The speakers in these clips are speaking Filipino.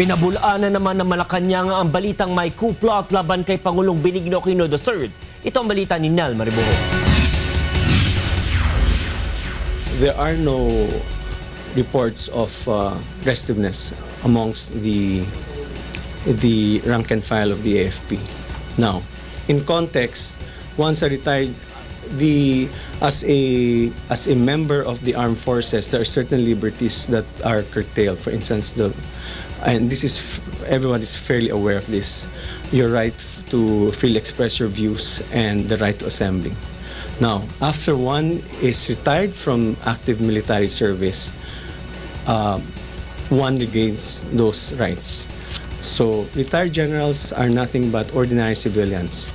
Pinabulaanan naman ng Malacanang ang balitang may coup plot laban kay Pangulong Benigno Aquino III. Ito ang balita ni Nel Maribuho. There are no reports of uh, restiveness amongst the the rank and file of the AFP. Now, in context, once a retired the as a as a member of the armed forces, there are certain liberties that are curtailed. For instance, the and this is everyone is fairly aware of this. Your right to freely express your views and the right to assembly. Now, after one is retired from active military service, uh, one regains those rights. So, retired generals are nothing but ordinary civilians.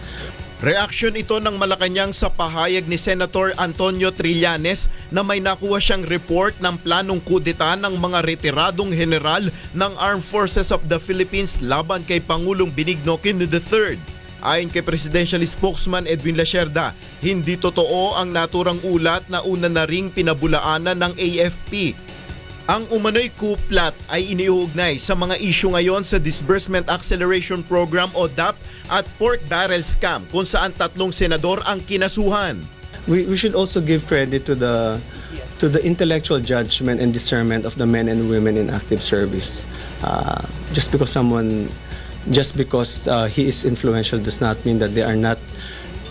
Reaksyon ito ng Malacanang sa pahayag ni Senator Antonio Trillanes na may nakuha siyang report ng planong kudeta ng mga retiradong general ng Armed Forces of the Philippines laban kay Pangulong Benigno Aquino III. Ayon kay Presidential Spokesman Edwin Lacerda, hindi totoo ang naturang ulat na una na ring pinabulaanan ng AFP. Ang umano'y coup plot ay iniuugnay sa mga isyu ngayon sa Disbursement Acceleration Program o DAP at pork barrel scam kung saan tatlong senador ang kinasuhan. We, we should also give credit to the to the intellectual judgment and discernment of the men and women in active service. Uh, just because someone, just because uh, he is influential, does not mean that they are not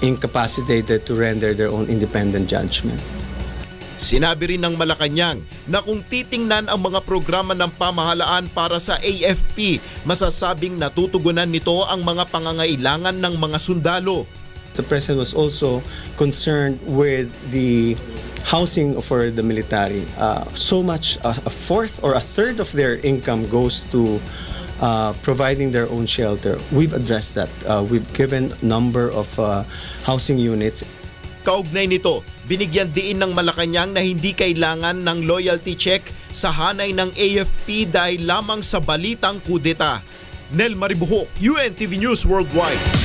incapacitated to render their own independent judgment. Sinabi rin ng Malacanang na kung titingnan ang mga programa ng pamahalaan para sa AFP, masasabing natutugunan nito ang mga pangangailangan ng mga sundalo. The president was also concerned with the housing for the military. Uh, so much, uh, a fourth or a third of their income goes to uh, providing their own shelter. We've addressed that. Uh, we've given number of uh, housing units. Kaugnay nito, binigyan diin ng Malacanang na hindi kailangan ng loyalty check sa hanay ng AFP dahil lamang sa balitang kudeta. Nel Maribuhok, UNTV News Worldwide.